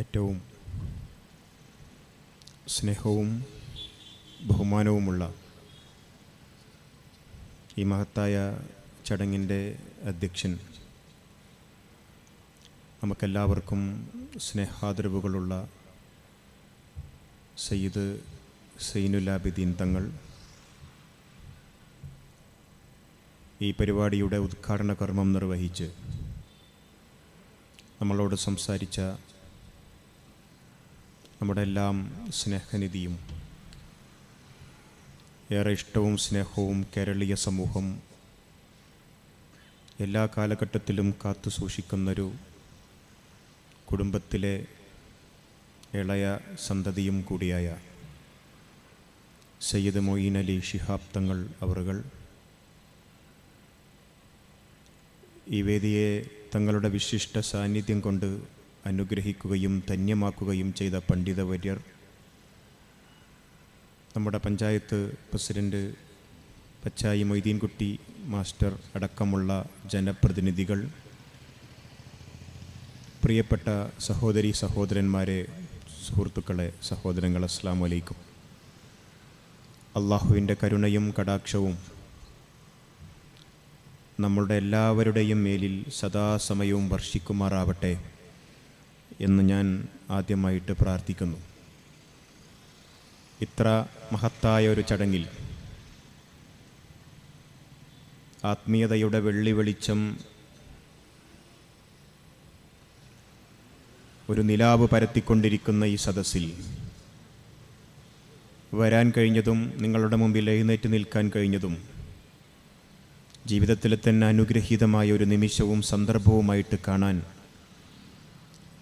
ഏറ്റവും സ്നേഹവും ബഹുമാനവുമുള്ള ഈ മഹത്തായ ചടങ്ങിന്റെ അധ്യക്ഷൻ നമുക്കെല്ലാവർക്കും സ്നേഹാദരവുകളുള്ള സയ്യിദ് സൈനുലാബിദ്ദീൻ തങ്ങൾ. ഈ പരിപാടിയുടെ ഉദ്ഘാടന കർമ്മം നിർവഹിച്ച് നമ്മളോട് സംസാരിച്ച നമ്മുടെ എല്ലാം സ്നേഹനിധിയും ഏറെ ഇഷ്ടവും സ്നേഹവും കേരളീയ സമൂഹം എല്ലാ കാലഘട്ടത്തിലും കാത്തു സൂക്ഷിക്കുന്നൊരു കുടുംബത്തിലെ ഇളയ സന്തതിയും കൂടിയായ സയ്യിദ് മൊയ്ൻ അലി ഷിഹാബ് തങ്ങൾ അവറുകൾ. ഈ വേദിയെ തങ്ങളുടെ വിശിഷ്ട സാന്നിധ്യം കൊണ്ട് അനുഗ്രഹിക്കുകയും ധന്യമാക്കുകയും ചെയ്ത പണ്ഡിതവര്യർ. നമ്മുടെ പഞ്ചായത്ത് പ്രസിഡന്റ് പച്ചായി മൊയ്തീൻകുട്ടി മാസ്റ്റർ അടക്കമുള്ള ജനപ്രതിനിധികൾ പ്രിയപ്പെട്ട സഹോദരി സഹോദരന്മാരെ സുഹൃത്തുക്കളെ സഹോദരങ്ങൾ അസ്സാം വലൈക്കും അള്ളാഹുവിന്റെ കരുണയും കടാക്ഷവും നമ്മളുടെ എല്ലാവരുടെയും മേലിൽ സദാസമയവും വർഷിക്കുമാറാവട്ടെ. എന്ന് ഞാൻ ആദ്യമായിട്ട് പ്രാർത്ഥിക്കുന്നു. ഇത്ര മഹത്തായ ഒരു ചടങ്ങിൽ ആത്മീയതയുടെ വെള്ളി വെളിച്ചം ഒരു നിലാവ് പരത്തിക്കൊണ്ടിരിക്കുന്ന ഈ സദസ്സിൽ വരാൻ കഴിഞ്ഞതും നിങ്ങളുടെ മുമ്പിൽ എഴുന്നേറ്റ് നിൽക്കാൻ കഴിഞ്ഞതും ജീവിതത്തിലെ തന്നെ അനുഗ്രഹീതമായ ഒരു നിമിഷവും സന്ദർഭവുമായിട്ട് കാണാൻ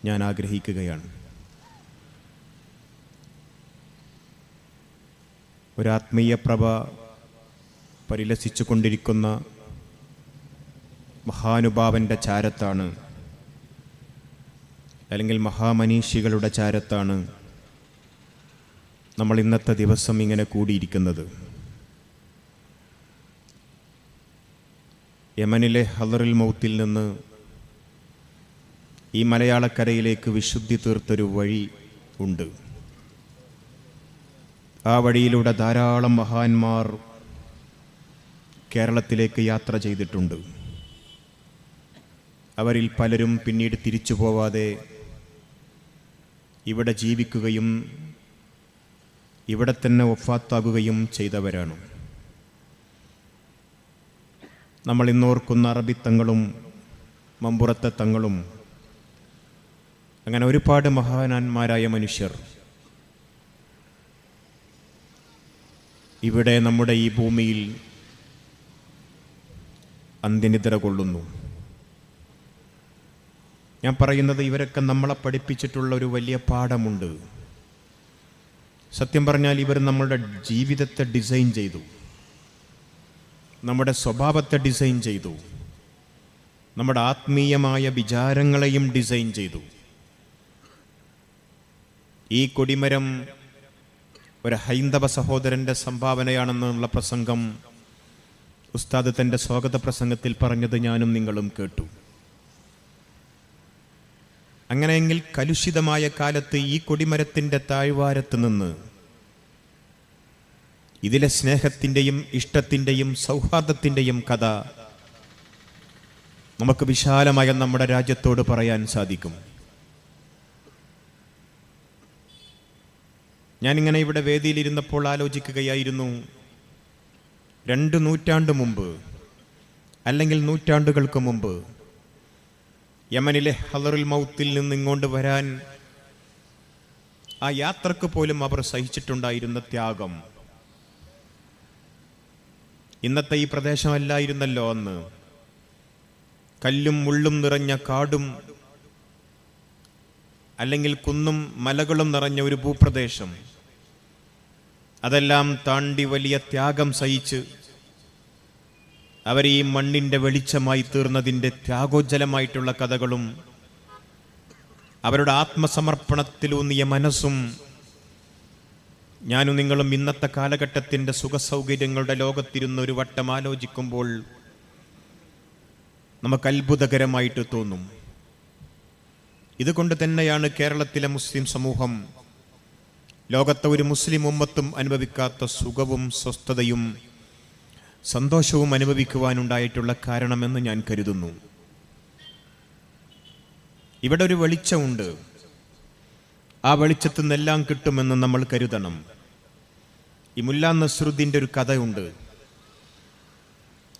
ഞാൻ ആഗ്രഹിക്കുകയാണ്. ഒരാത്മീയ പ്രഭ പരിലസിച്ചു കൊണ്ടിരിക്കുന്ന മഹാനുഭാവന്റെ ചാരത്താണ് അല്ലെങ്കിൽ മഹാമനീഷികളുടെ ചാരത്താണ് നമ്മൾ ഇന്നത്തെ ദിവസം ഇങ്ങനെ കൂടിയിരിക്കുന്നത്. യമനിലെ ഹലറിൽ മൗത്തിൽ നിന്ന് ഈ മലയാളക്കരയിലേക്ക് വിശുദ്ധി തീർത്തൊരു വഴി ഉണ്ട്. ആ വഴിയിലൂടെ ധാരാളം മഹാന്മാർ കേരളത്തിലേക്ക് യാത്ര ചെയ്തിട്ടുണ്ട്. അവരിൽ പലരും പിന്നീട് തിരിച്ചു പോവാതെ ഇവിടെ ജീവിക്കുകയും ഇവിടെ തന്നെ ഒഫാത്താകുകയും ചെയ്തവരാണ്. നമ്മൾ ഇന്നോർക്കുന്ന അറബിത്തങ്ങളും മമ്പുറത്തെ തങ്ങളും അങ്ങനെ ഒരുപാട് മഹാനാന്മാരായ മനുഷ്യർ ഇവിടെ നമ്മുടെ ഈ ഭൂമിയിൽ അന്ത്യനിദ്ര കൊള്ളുന്നു. ഞാൻ പറയുന്നത് ഇവരൊക്കെ നമ്മളെ പഠിപ്പിച്ചിട്ടുള്ള ഒരു വലിയ പാഠമുണ്ട്. സത്യം പറഞ്ഞാൽ ഇവർ നമ്മളുടെ ജീവിതത്തെ ഡിസൈൻ ചെയ്തു. നമ്മുടെ സ്വഭാവത്തെ ഡിസൈൻ ചെയ്തു. നമ്മുടെ ആത്മീയമായ വിചാരങ്ങളെയും ഡിസൈൻ ചെയ്തു. ഈ കൊടിമരം ഒരു ഹൈന്ദവ സഹോദരന്റെ സംഭാവനയാണെന്നുള്ള പ്രസംഗം ഉസ്താദ് തന്റെ സ്വാഗത പ്രസംഗത്തിൽ പറഞ്ഞത് ഞാനും നിങ്ങളും കേട്ടു. അങ്ങനെയെങ്കിൽ കലുഷിതമായ കാലത്ത് ഈ കൊടിമരത്തിന്റെ താഴ്വാരത്ത് നിന്ന് ഇതിലെ സ്നേഹത്തിന്റെയും ഇഷ്ടത്തിന്റെയും സൗഹാർദ്ദത്തിന്റെയും കഥ നമുക്ക് വിശാലമായ നമ്മുടെ രാജ്യത്തോട് പറയാൻ സാധിക്കും. ഞാനിങ്ങനെ ഇവിടെ വേദിയിലിരുന്നപ്പോൾ ആലോചിക്കുകയായിരുന്നു. രണ്ട് നൂറ്റാണ്ട് മുമ്പ് അല്ലെങ്കിൽ നൂറ്റാണ്ടുകൾക്ക് മുമ്പ് യമനിലെ ഹലറുൽ മൗത്തിൽ നിന്ന് ഇങ്ങോട്ട് വരാൻ ആ യാത്രയ്ക്ക് പോലും അവർ സഹിച്ചിട്ടുണ്ടായിരുന്ന ത്യാഗം. ഇന്നത്തെ ഈ പ്രദേശമല്ലായിരുന്നല്ലോ അന്ന്. കല്ലും മുള്ളും നിറഞ്ഞ കാടും അല്ലെങ്കിൽ കുന്നും മലകളും നിറഞ്ഞ ഒരു ഭൂപ്രദേശം. അതെല്ലാം താണ്ടി വലിയ ത്യാഗം സഹിച്ച് അവർ ഈ മണ്ണിന്റെ വെളിച്ചമായി തീർന്നതിന്റെ ത്യാഗോജ്ജലമായിട്ടുള്ള കഥകളും അവരുടെ ആത്മസമർപ്പണത്തിലൂന്നിയ മനസ്സും ഞാനും നിങ്ങളും ഇന്നത്തെ കാലഘട്ടത്തിന്റെ സുഖസൗകര്യങ്ങളുടെ ലോകത്തിരുന്ന് ഒരു വട്ടം ആലോചിക്കുമ്പോൾ നമുക്ക് അത്ഭുതകരമായിട്ട് തോന്നും. ഇതുകൊണ്ട് തന്നെയാണ് കേരളത്തിലെ മുസ്ലിം സമൂഹം ലോകത്തെ ഒരു മുസ്ലിം ഉമ്മത്തും അനുഭവിക്കാത്ത സുഖവും സ്വസ്ഥതയും സന്തോഷവും അനുഭവിക്കുവാനുണ്ടായിട്ടുള്ള കാരണമെന്ന് ഞാൻ കരുതുന്നു. ഇവിടെ ഒരു വെളിച്ചമുണ്ട്. ആ വെളിച്ചത്തു നിന്നെല്ലാം കിട്ടുമെന്ന് നമ്മൾ കരുതണം. ഈ മുല്ലാ നസ്രുദ്ദീന്റെ ഒരു കഥയുണ്ട്.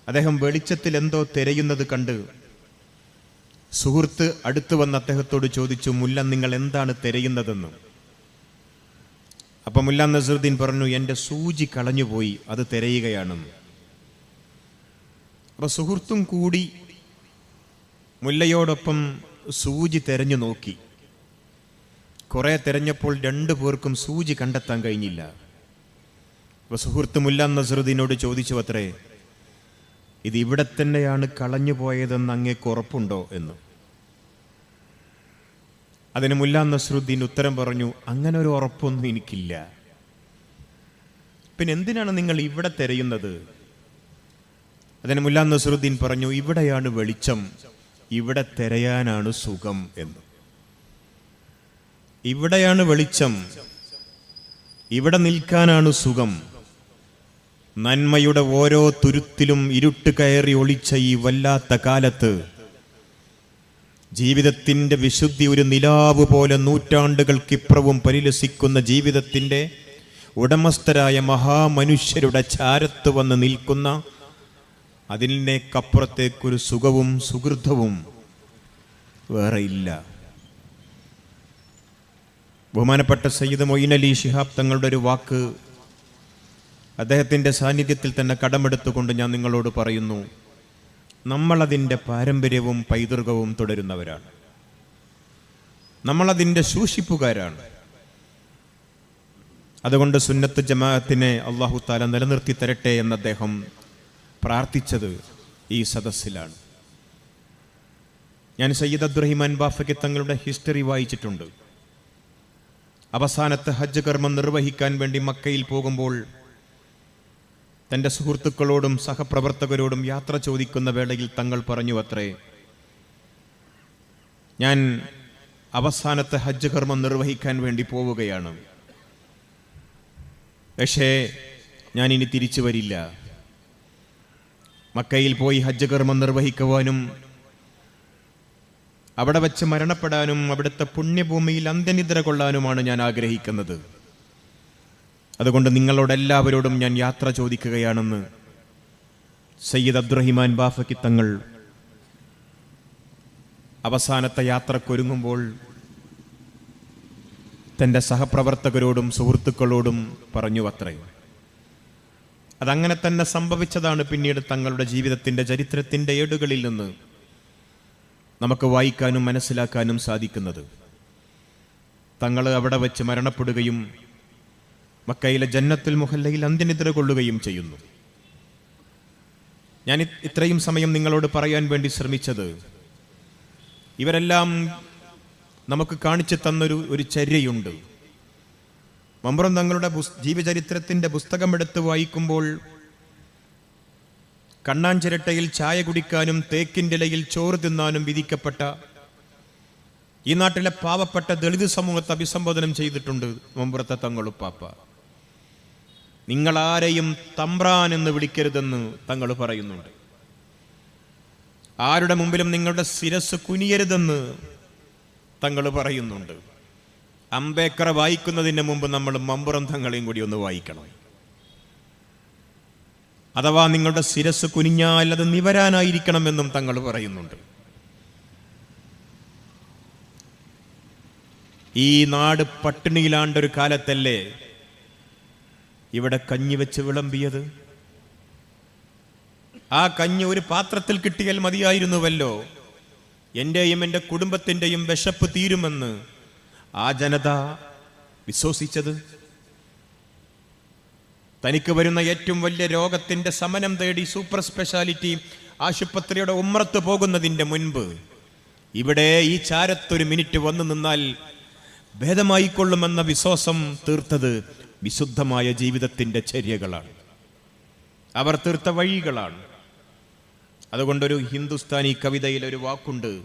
അദ്ദേഹം വെളിച്ചത്തിൽ എന്തോ തിരയുന്നത് കണ്ട് സുഹൃത്ത് അടുത്തു വന്ന് അദ്ദേഹത്തോട് ചോദിച്ചു മുല്ല നിങ്ങൾ എന്താണ് തിരയുന്നതെന്ന്? അപ്പൊ മുല്ല നസറുദ്ദീൻ പറഞ്ഞു എന്റെ സൂചി കളഞ്ഞുപോയി അത് തിരയുകയാണ്. അപ്പൊ സുഹൃത്തും കൂടി മുല്ലയോടൊപ്പം സൂചി തെരഞ്ഞു നോക്കി. കുറേ തിരഞ്ഞപ്പോൾ രണ്ടു പേർക്കും സൂചി കണ്ടെത്താൻ കഴിഞ്ഞില്ല. അപ്പൊ സുഹൃത്ത് മുല്ല നസറുദ്ദീനോട് ചോദിച്ചു അത്രേ ഇത് ഇവിടെ തന്നെയാണ് കളഞ്ഞു പോയതെന്ന് അങ്ങേക്ക് ഉറപ്പുണ്ടോ? എന്ന്. അതിന് മുല്ല നസറുദ്ദീൻ ഉത്തരം പറഞ്ഞു അങ്ങനെ ഒരു ഉറപ്പൊന്നും എനിക്കില്ല. പിന്നെ എന്തിനാണ് നിങ്ങൾ ഇവിടെ തിരയുന്നത്? അതിന് മുല്ല നസറുദ്ദീൻ പറഞ്ഞു ഇവിടെയാണ് വെളിച്ചം. ഇവിടെ തിരയാനാണ് സുഖം എന്ന്. ഇവിടെയാണ് വെളിച്ചം. ഇവിടെ നിൽക്കാനാണ് സുഖം. നന്മയുടെ ഓരോ തുരുത്തിലും ഇരുട്ട് കയറി ഒളിച്ച ഈ വല്ലാത്ത കാലത്ത് ജീവിതത്തിന്റെ വിശുദ്ധി ഒരു നിലാവ് പോലെ നൂറ്റാണ്ടുകൾക്കിപ്പുറവും പരിലസിക്കുന്ന ജീവിതത്തിന്റെ ഉടമസ്ഥരായ മഹാമനുഷ്യരുടെ ചാരത്ത് വന്ന് നിൽക്കുന്ന അതിനേക്കപ്പുറത്തേക്കൊരു സുഖവും സുഹൃതവും വേറെയില്ല ബഹുമാനപ്പെട്ട സയ്യിദ് മൊയ്ൻ അലി ശിഹാബ് തങ്ങളുടെ ഒരു വാക്ക് അദ്ദേഹത്തിന്റെ സാന്നിധ്യത്തിൽ തന്നെ കടമെടുത്തുകൊണ്ട് ഞാൻ നിങ്ങളോട് പറയുന്നു. നമ്മളതിന്റെ പാരമ്പര്യവും പൈതൃകവും തുടരുന്നവരാണ്. നമ്മളതിന്റെ സൂക്ഷിപ്പുകാരാണ് അതുകൊണ്ട് സുന്നത്ത് ജമാഅത്തിനെ അള്ളാഹു താല നിലനിർത്തി തരട്ടെ എന്ന് അദ്ദേഹം പ്രാർത്ഥിച്ചത് ഈ സദസ്സിലാണ്. ഞാൻ സയ്യിദ് അബ്ദുറഹിമാൻ ബാഫയ്ക്ക് തങ്ങളുടെ ഹിസ്റ്ററി വായിച്ചിട്ടുണ്ട്. അവസാനത്തെ ഹജ്ജ് കർമ്മം നിർവഹിക്കാൻ വേണ്ടി മക്കയിൽ പോകുമ്പോൾ തന്റെ സുഹൃത്തുക്കളോടും സഹപ്രവർത്തകരോടും യാത്ര ചോദിക്കുന്ന വേളയിൽ തങ്ങൾ പറഞ്ഞു അത്രേ ഞാൻ അവസാനത്തെ ഹജ്ജ് കർമ്മം നിർവഹിക്കാൻ വേണ്ടി പോവുകയാണ്. പക്ഷേ ഞാൻ ഇനി തിരിച്ചു വരില്ല. മക്കയിൽ പോയി ഹജ്ജ് കർമ്മം നിർവഹിക്കുവാനും അവിടെ വച്ച് മരണപ്പെടാനും അവിടുത്തെ പുണ്യഭൂമിയിൽ അന്ത്യനിദ്ര കൊള്ളാനുമാണ് ഞാൻ ആഗ്രഹിക്കുന്നത്. അതുകൊണ്ട് നിങ്ങളോടെല്ലാവരോടും ഞാൻ യാത്ര ചോദിക്കുകയാണെന്ന് സയ്യിദ് അബ്ദുറഹിമാൻ ബാഫക്കി തങ്ങൾ അവസാനത്തെ യാത്രക്കൊരുങ്ങുമ്പോൾ തന്റെ സഹപ്രവർത്തകരോടും സുഹൃത്തുക്കളോടും പറഞ്ഞു അത്രയും അതങ്ങനെ തന്നെ സംഭവിച്ചതാണ് പിന്നീട് തങ്ങളുടെ ജീവിതത്തിന്റെ ചരിത്രത്തിന്റെ ഏടുകളിൽ നിന്ന് നമുക്ക് വായിക്കാനും മനസ്സിലാക്കാനും സാധിക്കുന്നത്. തങ്ങൾ അവിടെ വച്ച് മരണപ്പെടുകയും മക്കയിലെ ജന്നത്തുൽ മുഹല്ലയിൽ അന്ത്യനിദ്ര കൊള്ളുകയും ചെയ്യുന്നു. ഞാൻ ഇത്രയും സമയം നിങ്ങളോട് പറയാൻ വേണ്ടി ശ്രമിച്ചത് ഇവരെല്ലാം നമുക്ക് കാണിച്ചു തന്നൊരു ഒരു ചര്യയുണ്ട്. മമ്പ്രം തങ്ങളുടെ ജീവചരിത്രത്തിന്റെ പുസ്തകം എടുത്ത് വായിക്കുമ്പോൾ കണ്ണാഞ്ചിരട്ടയിൽ ചായ കുടിക്കാനും തേക്കിന്റെ ഇലയിൽ ചോറ് തിന്നാനും വിധിക്കപ്പെട്ട ഈ നാട്ടിലെ പാവപ്പെട്ട ദളിത് സമൂഹത്തെ അഭിസംബോധനം ചെയ്തിട്ടുണ്ട് മമ്പുറത്തെ തങ്ങളുപ്പാപ്പ. നിങ്ങൾ ആരെയും തമ്പ്രാൻ എന്ന് വിളിക്കരുതെന്ന് തങ്ങൾ പറയുന്നുണ്ട്. ആരുടെ മുമ്പിലും നിങ്ങളുടെ ശിരസ് കുനിയരുതെന്ന് തങ്ങൾ പറയുന്നുണ്ട്. അംബേദ്കറെ വായിക്കുന്നതിന് മുമ്പ് നമ്മൾ മമ്പുറം തങ്ങളെയും കൂടി ഒന്ന് വായിക്കണം. അഥവാ നിങ്ങളുടെ ശിരസ് കുനിഞ്ഞാൽ അത് നിവരാനായിരിക്കണമെന്നും തങ്ങൾ പറയുന്നുണ്ട്. ഈ നാട് പട്ടിണിയിലാണ്ടൊരു കാലത്തല്ലേ ഇവിടെ കഞ്ഞി വെച്ച് വിളമ്പിയത്? ആ കഞ്ഞി ഒരു പാത്രത്തിൽ കിട്ടിയാൽ മതിയായിരുന്നുവല്ലോ. എന്റെയും എന്റെ കുടുംബത്തിന്റെയും വിശപ്പ് തീരുമെന്ന് ആ ജനത വിശ്വസിച്ചത്. തനിക്ക് വരുന്ന ഏറ്റവും വലിയ രോഗത്തിന്റെ സമനം തേടി സൂപ്പർ സ്പെഷ്യാലിറ്റി ആശുപത്രിയുടെ ഉമ്രത്ത് പോകുന്നതിന്റെ മുൻപ് ഇവിടെ ഈ ചാരത്തൊരു മിനിറ്റ് വന്നു നിന്നാൽ ഭേദമായിക്കൊള്ളുമെന്ന വിശ്വാസം തീർത്തത് വിശുദ്ധമായ ജീവിതത്തിന്റെ ചര്യകളാണ്. അവർ തീർത്ത വഴികളാണ്. അതുകൊണ്ടൊരു ഹിന്ദുസ്ഥാനി കവിതയിൽ ഒരു വാക്കുണ്ട്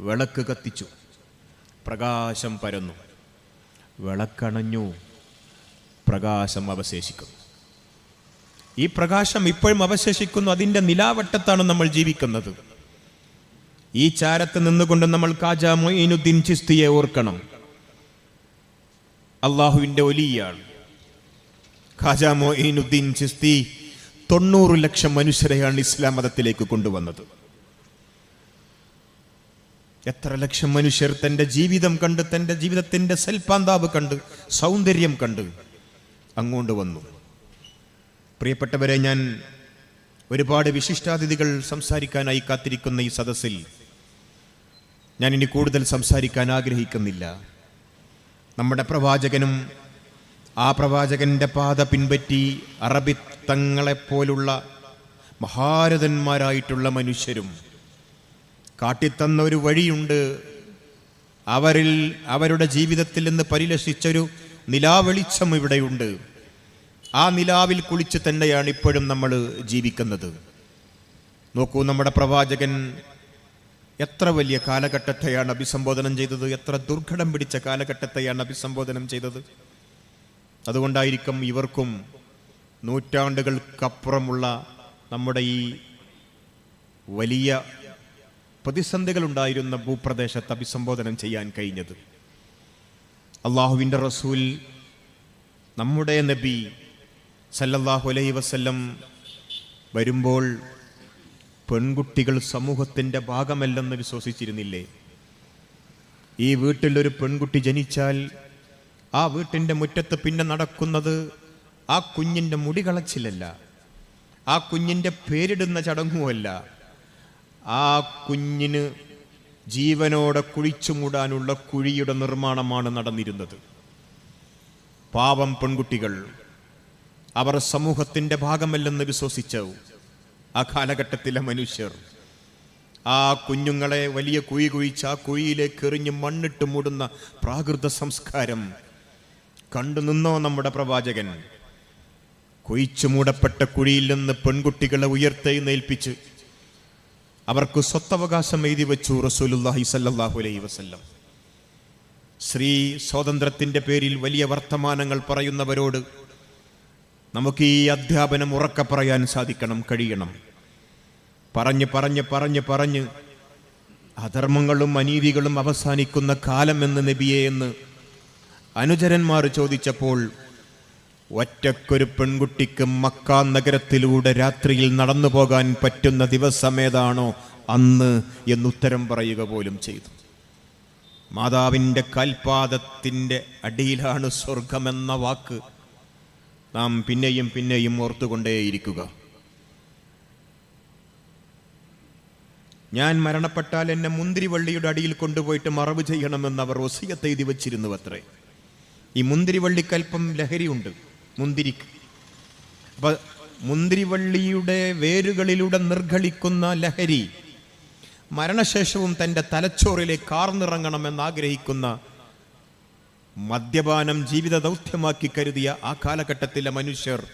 വിളക്ക് കത്തിച്ചു പ്രകാശം പരന്നു വിളക്കണഞ്ഞു പ്രകാശം അവശേഷിക്കുന്നു. ഈ പ്രകാശം ഇപ്പോഴും അവശേഷിക്കുന്നു അതിന്റെ നിലാവട്ടത്താണ് നമ്മൾ ജീവിക്കുന്നത്. ഈ ചാരത്ത് നിന്നുകൊണ്ട് നമ്മൾ കാജ മൊയ്നുദ്ദീൻ ചിസ്തിയെ ഓർക്കണം. അള്ളാഹുവിന്റെ ഒലിയാണ്. ഖാജ മൊയ്നുദ്ദീൻ ചിസ്തി തൊണ്ണൂറ് ലക്ഷം മനുഷ്യരെയാണ് ഇസ്ലാം മതത്തിലേക്ക് കൊണ്ടുവന്നത്. എത്ര ലക്ഷം മനുഷ്യർ തന്റെ ജീവിതം കണ്ട് തന്റെ ജീവിതത്തിന്റെ സൽപാന്താവ് കണ്ട് സൗന്ദര്യം കണ്ട് അങ്ങോട്ട് വന്നു. പ്രിയപ്പെട്ടവരെ ഞാൻ ഒരുപാട് വിശിഷ്ടാതിഥികൾ സംസാരിക്കാനായി കാത്തിരിക്കുന്ന ഈ സദസ്സിൽ ഞാൻ ഇനി കൂടുതൽ സംസാരിക്കാൻ ആഗ്രഹിക്കുന്നില്ല. നമ്മുടെ പ്രവാചകനും ആ പ്രവാചകന്റെ പാത പിൻപറ്റി അറബി തങ്ങളെപ്പോലുള്ള മഹാരഥന്മാരായിട്ടുള്ള മനുഷ്യരും കാട്ടിത്തന്ന ഒരു വഴിയുണ്ട്. അവരിൽ അവരുടെ ജീവിതത്തിൽ നിന്ന് പരിലസിച്ചൊരു നിലാവെളിച്ചം ഇവിടെയുണ്ട്. ആ നിലാവിൽ കുളിച്ച് തന്നെയാണ് ഇപ്പോഴും നമ്മൾ ജീവിക്കുന്നത്. നോക്കൂ നമ്മുടെ പ്രവാചകൻ എത്ര വലിയ കാലഘട്ടത്തെയാണ് അഭിസംബോധനം ചെയ്തത്? എത്ര ദുർഘടം പിടിച്ച കാലഘട്ടത്തെയാണ് അഭിസംബോധനം ചെയ്തത്? അതുകൊണ്ടായിരിക്കും ഇവർക്കും നൂറ്റാണ്ടുകൾക്കപ്പുറമുള്ള നമ്മുടെ ഈ വലിയ പ്രതിസന്ധികളുണ്ടായിരുന്ന ഭൂപ്രദേശത്ത് അഭിസംബോധനം ചെയ്യാൻ കഴിഞ്ഞത്. അള്ളാഹുവിന്റെ റസൂൽ നമ്മുടെ നബി സല്ലല്ലാഹു അലൈഹി വസല്ലം വരുമ്പോൾ പെൺകുട്ടികൾ സമൂഹത്തിന്റെ ഭാഗമല്ലെന്ന് വിശ്വസിച്ചിരുന്നില്ലേ? ഈ വീട്ടിലൊരു പെൺകുട്ടി ജനിച്ചാൽ ആ വീട്ടിന്റെ മുറ്റത്ത് പിന്നെ നടക്കുന്നത് ആ കുഞ്ഞിന്റെ മുടി കളച്ചിലല്ല ആ കുഞ്ഞിന്റെ പേരിടുന്ന ചടങ്ങുമല്ല. ആ കുഞ്ഞിന് ജീവനോടെ കുഴിച്ചു മൂടാനുള്ള കുഴിയുടെ നിർമ്മാണമാണ് നടന്നിരുന്നത്. പാവം പെൺകുട്ടികൾ അവർ സമൂഹത്തിന്റെ ഭാഗമല്ലെന്ന് വിശ്വസിച്ച ആ കാലഘട്ടത്തിലെ മനുഷ്യർ ആ കുഞ്ഞുങ്ങളെ വലിയ കുഴി കുഴിച്ച് ആ കുഴിയിലേക്ക് എറിഞ്ഞ് മണ്ണിട്ട് മൂടുന്ന പ്രാകൃത സംസ്കാരം കണ്ടു നിന്നോ നമ്മുടെ പ്രവാചകൻ? കുഴിച്ചു മൂടപ്പെട്ട കുഴിയിൽ നിന്ന് പെൺകുട്ടികളെ ഉയർത്തെഴുന്നേൽപ്പിച്ച് അവർക്ക് സ്വത്തവകാശം എഴുതി വെച്ചു റസൂലുല്ലാഹി സല്ലാഹു അലൈ വസ്ല്ലം. സ്ത്രീ സ്വാതന്ത്ര്യത്തിന്റെ പേരിൽ വലിയ വർത്തമാനങ്ങൾ പറയുന്നവരോട് നമുക്ക് ഈ അധ്യാപനം ഉറക്ക പറയാൻ സാധിക്കണം കഴിയണം. പറഞ്ഞ് പറഞ്ഞ് പറഞ്ഞ് പറഞ്ഞ് അധർമ്മങ്ങളും അനീതികളും അവസാനിക്കുന്ന കാലം എന്ന് നബിയെ എന്ന് അനുചരന്മാർ ചോദിച്ചപ്പോൾ ഒറ്റക്കൊരു പെൺകുട്ടിക്ക് മക്ക നഗരത്തിലൂടെ രാത്രിയിൽ നടന്നു പോകാൻ പറ്റുന്ന ദിവസമേതാണോ അന്ന്? എന്നുത്തരം പറയുക പോലും ചെയ്തു. മാതാവിന്റെ കാൽപാദത്തിന്റെ അടിയിലാണ് സ്വർഗമെന്ന വാക്ക് നാം പിന്നെയും പിന്നെയും ഓർത്തുകൊണ്ടേയിരിക്കുക. ഞാൻ മരണപ്പെട്ടാൽ എന്നെ മുന്തിരിവള്ളിയുടെ അടിയിൽ കൊണ്ടുപോയിട്ട് മറവ് ചെയ്യണമെന്ന് അവർ ഒസിയത്തെഴുതി വച്ചിരുന്നു അത്രേ ഈ മുന്തിരിവള്ളിക്കൽപ്പം ലഹരിയുണ്ട്. മുന്തിരിക്ക്. അപ്പൊ മുന്തിരിവള്ളിയുടെ വേരുകളിലൂടെ നിർഗളിക്കുന്ന ലഹരി മരണശേഷവും തന്റെ തലച്ചോറിലെ കാർന്നിറങ്ങണമെന്ന് ആഗ്രഹിക്കുന്ന മദ്യപാനം ജീവിത ദൗത്യമാക്കി കരുതിയ ആ കാലഘട്ടത്തിലെ മനുഷ്യർ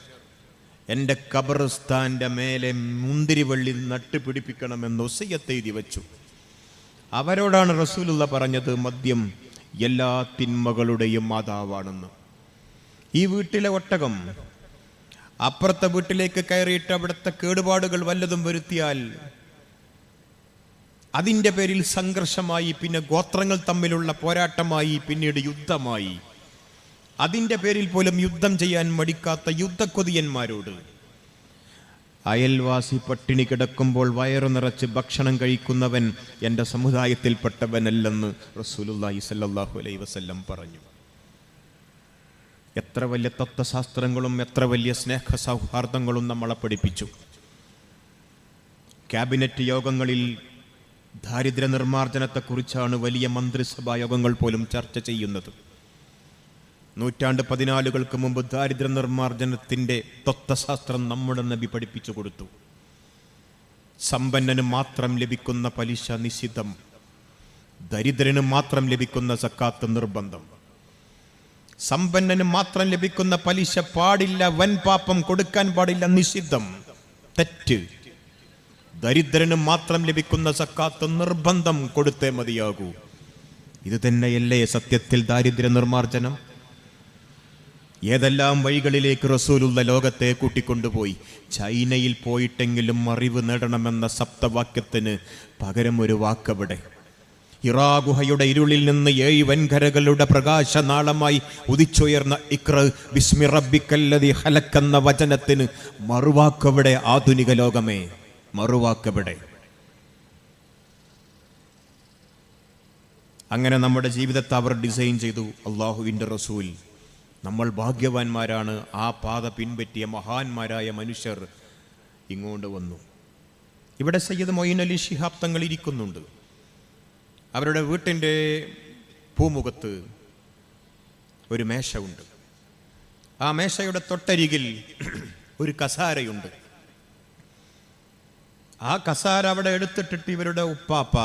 എന്റെ ഖബർസ്ഥാന്റെ മേലെ മുന്തിരിവള്ളി നട്ടുപിടിപ്പിക്കണമെന്ന് ഒസയ്യത്തെഴുതി വെച്ചു. അവരോടാണ് റസൂലുള്ള പറഞ്ഞത് മദ്യം എല്ലാ തിന്മകളുടെയും മാതാവാണെന്ന്. ഈ വീട്ടിലെ ഒട്ടകം അപ്പുറത്തെ വീട്ടിലേക്ക് കയറിയിട്ട് അവിടുത്തെ കേടുപാടുകൾ വല്ലതും വരുത്തിയാൽ അതിന്റെ പേരിൽ സംഘർഷമായി പിന്നെ ഗോത്രങ്ങൾ തമ്മിലുള്ള പോരാട്ടമായി പിന്നീട് യുദ്ധമായി. അതിന്റെ പേരിൽ പോലും യുദ്ധം ചെയ്യാൻ മടിക്കാത്ത യുദ്ധക്കൊതിയന്മാരോട് അയൽവാസി പട്ടിണി കിടക്കുമ്പോൾ വയറു നിറച്ച് ഭക്ഷണം കഴിക്കുന്നവൻ എന്റെ സമുദായത്തിൽപ്പെട്ടവനല്ലെന്ന് റസൂലുല്ലാഹി സല്ലല്ലാഹു അലൈഹി വസല്ലം പറഞ്ഞു. എത്ര വലിയ തത്വശാസ്ത്രങ്ങളും എത്ര വലിയ സ്നേഹ സൗഹാർദ്ദങ്ങളും നമ്മളെ പഠിപ്പിച്ചു. ക്യാബിനറ്റ് യോഗങ്ങളിൽ ദാരിദ്ര്യ നിർമ്മാർജനത്തെക്കുറിച്ചാണ് വലിയ മന്ത്രിസഭാ യോഗങ്ങൾ പോലും ചർച്ച ചെയ്യുന്നത്. നൂറ്റാണ്ട് പതിനാലുകൾക്ക് മുമ്പ് ദാരിദ്ര്യ നിർമ്മാർജനത്തിന്റെ തത്വശാസ്ത്രം നമ്മുടെ നബി പഠിപ്പിച്ചു കൊടുത്തു. സമ്പന്നന് മാത്രം ലഭിക്കുന്ന പലിശ നിശിതം ദരിദ്രന് മാത്രം ലഭിക്കുന്ന സക്കാത്ത് നിർബന്ധം. സമ്പന്നന് മാത്രം ലഭിക്കുന്ന പലിശ പാടില്ല വൻ പാപം കൊടുക്കാൻ പാടില്ല നിഷിദ്ധം തെറ്റ്. ദരിദ്രന് മാത്രം ലഭിക്കുന്ന സക്കാത്ത് നിർബന്ധം കൊടുത്തേ മതിയാകൂ. ഇത് തന്നെയല്ലേ സത്യത്തിൽ ദാരിദ്ര്യ നിർമ്മാർജനം? ഏതെല്ലാം വഴികളിലേക്ക് റസൂലുള്ള ലോകത്തെ കൂട്ടിക്കൊണ്ടുപോയി? ചൈനയിൽ പോയിട്ടെങ്കിലും അറിവ് നേടണമെന്ന സപ്തവാക്യത്തിന് പകരം ഒരു വാക്കവിടെ. ഇറാഗുഹയുടെ ഇരുളിൽ നിന്ന് ഏഴ് വൻകരകളുടെ പ്രകാശനാളമായി ഉദിച്ചുയർന്ന ഇക്ര ബിസ്മി റബ്ബിക്കല്ലതി ഹലക്കെന്ന വചനത്തിന് മറുവാക്കവിടെ ആധുനിക ലോകമേ. മറുവാക്കവിടെ. അങ്ങനെ നമ്മുടെ ജീവിതത്തെ അവർ ഡിസൈൻ ചെയ്തു അള്ളാഹുവിന്റെ റസൂൽ. നമ്മൾ ഭാഗ്യവാന്മാരാണ്. ആ പാത പിൻപറ്റിയ മഹാന്മാരായ മനുഷ്യർ ഇങ്ങോട്ട് വന്നു. ഇവിടെ സയ്യിദ് മൊയ്ൻ അലി ശിഹാബ് തങ്ങൾ ഇരിക്കുന്നുണ്ട്. അവരുടെ വീട്ടിന്റെ പൂമുഖത്ത് ഒരു മേശയുണ്ട്. ആ മേശയുടെ തൊട്ടരികിൽ ഒരു കസാരയുണ്ട്. ആ കസാര അവിടെ എടുത്തിട്ടിട്ട് ഇവരുടെ ഉപ്പാപ്പ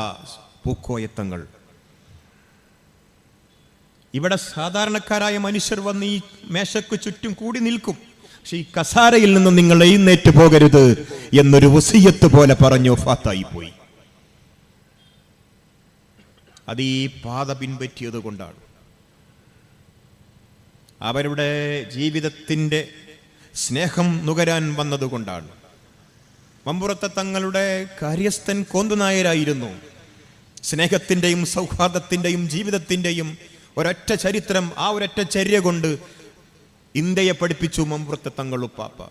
പൂക്കോയത്തങ്ങൾ ഇവിടെ സാധാരണക്കാരായ മനുഷ്യർ വന്ന് ഈ മേശക്ക് ചുറ്റും കൂടി നിൽക്കും. പക്ഷെ ഈ കസാരയിൽ നിന്ന് നിങ്ങൾ എഴുന്നേറ്റ് പോകരുത് എന്നൊരു വസീയത്ത് പോലെ പറഞ്ഞു ഫാത്തായി പോയി. അത് ഈ പാത പിൻപറ്റിയത് കൊണ്ടാണ്. അവരുടെ ജീവിതത്തിന്റെ സ്നേഹം നുകരാൻ വന്നതുകൊണ്ടാണ് മമ്പുറത്തെ തങ്ങളുടെ കാര്യസ്ഥൻ കോന്തുനായരായിരുന്നു സ്നേഹത്തിന്റെയും സൗഹാർദ്ദത്തിന്റെയും ജീവിതത്തിന്റെയും ഒരൊറ്റ ചരിത്രം ആ ഒരൊറ്റ ചര്യ കൊണ്ട് ഇന്ത്യയെ പഠിപ്പിച്ചു മമ്പുറത്ത് തങ്ങളുപ്പാപ്പ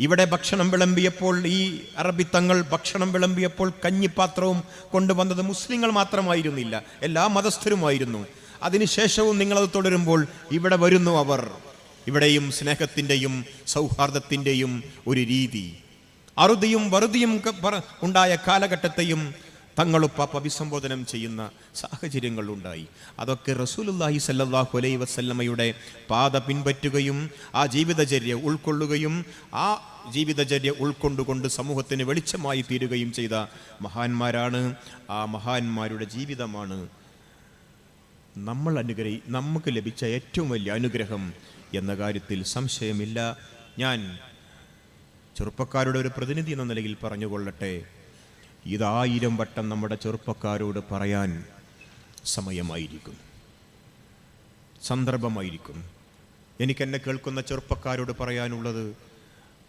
ഇവിടെ ഭക്ഷണം വിളമ്പിയപ്പോൾ ഈ അറബി തങ്ങൾ ഭക്ഷണം വിളമ്പിയപ്പോൾ കഞ്ഞിപ്പാത്രവും കൊണ്ടുവന്നത് മുസ്ലിങ്ങൾ മാത്രമായിരുന്നില്ല എല്ലാ മതസ്ഥരുമായിരുന്നു. അതിനുശേഷവും നിങ്ങളത് തുടരുമ്പോൾ ഇവിടെ വരുന്നു അവർ. ഇവിടെയും സ്നേഹത്തിന്റെയും സൗഹാർദ്ദത്തിന്റെയും ഒരു രീതി. അറുതിയും വറുതിയും ഉണ്ടായ കാലഘട്ടത്തെയും തങ്ങളുപ്പാപ്പ അഭിസംബോധനം ചെയ്യുന്ന സാഹചര്യങ്ങളുണ്ടായി. അതൊക്കെ റസൂലുല്ലാഹി സല്ലാഹു അലൈ വസല്ലമ്മയുടെ പാത പിൻപറ്റുകയും ആ ജീവിതചര്യ ഉൾക്കൊള്ളുകയും ആ ജീവിതചര്യ ഉൾക്കൊണ്ടുകൊണ്ട് സമൂഹത്തിന് വെളിച്ചമായി തീരുകയും ചെയ്ത മഹാന്മാരാണ്. ആ മഹാന്മാരുടെ ജീവിതമാണ് നമ്മൾ അനുഗ്രഹി നമുക്ക് ലഭിച്ച ഏറ്റവും വലിയ അനുഗ്രഹം എന്ന കാര്യത്തിൽ സംശയമില്ല. ഞാൻ ചെറുപ്പക്കാരുടെ ഒരു പ്രതിനിധി എന്ന നിലയിൽ പറഞ്ഞുകൊള്ളട്ടെ. ഇതായിരം വട്ടം നമ്മുടെ ചെറുപ്പക്കാരോട് പറയാൻ സമയമായിരിക്കും. സന്ദർഭമായിരിക്കും. എനിക്കെന്നെ കേൾക്കുന്ന ചെറുപ്പക്കാരോട് പറയാനുള്ളത്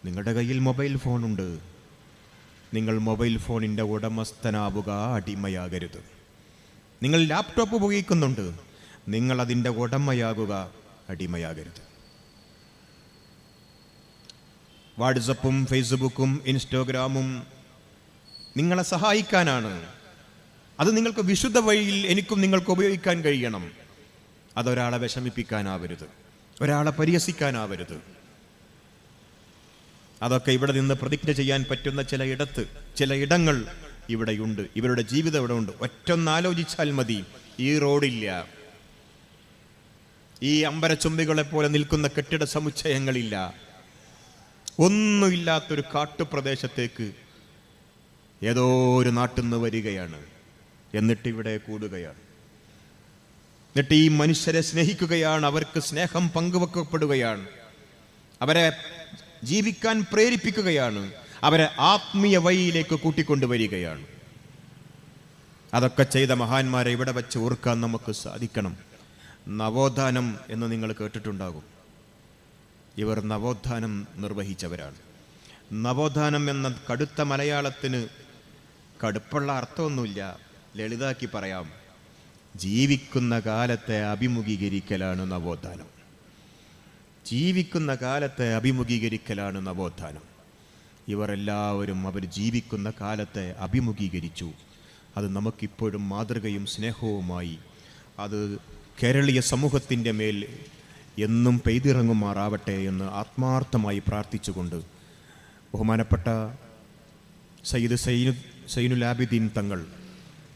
നിങ്ങളുടെ കയ്യിൽ മൊബൈൽ ഫോണുണ്ട്. നിങ്ങൾ മൊബൈൽ ഫോണിന്റെ ഉടമസ്ഥനാവുക അടിമയാകരുത്. നിങ്ങൾ ലാപ്ടോപ്പ് ഉപയോഗിക്കുന്നുണ്ട്. നിങ്ങളതിന്റെ ഉടമയാകുക അടിമയാകരുത്. വാട്സപ്പും ഫേസ്ബുക്കും ഇൻസ്റ്റാഗ്രാമും നിങ്ങളെ സഹായിക്കാനാണ്. അത് നിങ്ങൾക്ക് വിശുദ്ധ വഴിയിൽ എനിക്കും നിങ്ങൾക്ക് ഉപയോഗിക്കാൻ കഴിയണം. അതൊരാളെ വിഷമിപ്പിക്കാനാവരുത്. ഒരാളെ പരിഹസിക്കാനാവരുത്. അതൊക്കെ ഇവിടെ നിന്ന് പ്രതിജ്ഞ ചെയ്യാൻ പറ്റുന്ന ചില ഇടത്ത് ചില ഇടങ്ങൾ ഇവിടെയുണ്ട് ഇവരുടെ ജീവിതം ഇവിടെ ഉണ്ട്. ഒറ്റൊന്നാലോചിച്ചാൽ മതി. ഈ റോഡില്ല. ഈ അമ്പരച്ചുംബികളെ പോലെ നിൽക്കുന്ന കെട്ടിട സമുച്ചയങ്ങളില്ല. ഒന്നുമില്ലാത്തൊരു കാട്ടുപ്രദേശത്തേക്ക് ഏതോ ഒരു നാട്ടിൽ നിന്ന് വരികയാണ്. എന്നിട്ട് ഇവിടെ കൂടുകയാണ്. എന്നിട്ട് ഈ മനുഷ്യരെ സ്നേഹിക്കുകയാണ്. അവർക്ക് സ്നേഹം പങ്കുവെക്കപ്പെടുകയാണ്. അവരെ ജീവിക്കാൻ പ്രേരിപ്പിക്കുകയാണ്. അവരെ ആത്മീയ വഴിയിലേക്ക് കൂട്ടിക്കൊണ്ടുവരികയാണ്. അതൊക്കെ ചെയ്ത മഹാന്മാരെ ഇവിടെ വെച്ച് ഓർക്കാൻ നമുക്ക് സാധിക്കണം. നവോത്ഥാനം എന്ന് നിങ്ങൾ കേട്ടിട്ടുണ്ടാകും. ഇവർ നവോത്ഥാനം നിർവഹിച്ചവരാണ്. നവോത്ഥാനം എന്ന കടുത്ത മലയാളത്തിന് കടുപ്പുള്ള അർത്ഥമൊന്നുമില്ല. ലളിതാക്കി പറയാം. ജീവിക്കുന്ന കാലത്തെ അഭിമുഖീകരിക്കലാണ് നവോത്ഥാനം. ജീവിക്കുന്ന കാലത്തെ അഭിമുഖീകരിക്കലാണ് നവോത്ഥാനം. ഇവർ എല്ലാവരും അവർ ജീവിക്കുന്ന കാലത്തെ അഭിമുഖീകരിച്ചു. അത് നമുക്കിപ്പോഴും മാതൃകയും സ്നേഹവുമായി. അത് കേരളീയ സമൂഹത്തിന്റെ മേൽ എന്നും പെയ്തിറങ്ങുമാറാവട്ടെ എന്ന് ആത്മാർത്ഥമായി പ്രാർത്ഥിച്ചുകൊണ്ട് ബഹുമാനപ്പെട്ട സയ്യിദ് സൈനു സൈനുൽ ആബിദീൻ തങ്ങൾ.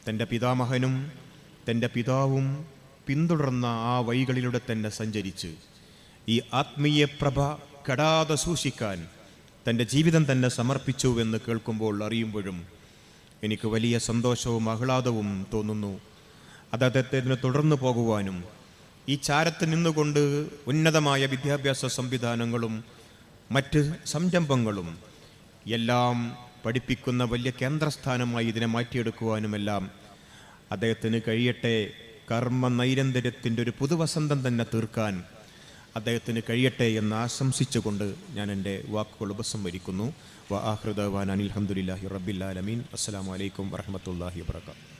തന്റെ പിതാമഹനും തന്റെ പിതാവും പിന്തുടർന്ന ആ വഴികളിലൂടെ തന്നെ സഞ്ചരിച്ച് ഈ ആത്മീയ പ്രഭ കെടാതെ സൂക്ഷിക്കാൻ തന്റെ ജീവിതം തന്നെ സമർപ്പിച്ചു എന്ന് കേൾക്കുമ്പോൾ അറിയുമ്പോഴും എനിക്ക് വലിയ സന്തോഷവും ആഹ്ലാദവും തോന്നുന്നു. അദ്ദേഹത്തിന് തുടർന്നു പോകുവാനും ഈ ചാരത്ത് നിന്നുകൊണ്ട് ഉന്നതമായ വിദ്യാഭ്യാസ സംവിധാനങ്ങളും മറ്റ് സംരംഭങ്ങളും എല്ലാം പഠിപ്പിക്കുന്ന വലിയ കേന്ദ്രസ്ഥാനമായി ഇതിനെ മാറ്റിയെടുക്കുവാനുമെല്ലാം അദ്ദേഹത്തിന് കഴിയട്ടെ. കർമ്മ നൈരന്തര്യത്തിന്റെ ഒരു പുതുവസന്തം തന്നെ തീർക്കാൻ അദ്ദേഹത്തിന് കഴിയട്ടെ എന്ന് ആശംസിച്ചുകൊണ്ട് ഞാൻ എന്റെ വാക്കുകൾ ഉപസംഹരിക്കുന്നു. വ ആഹൃദവാൻ അനിൽഹമുല്ലാഹി റബ്ബില്ലാലമീൻ അസ്സാം വലൈക്കും വറഹമത്തല്ലാഹി വാത്തു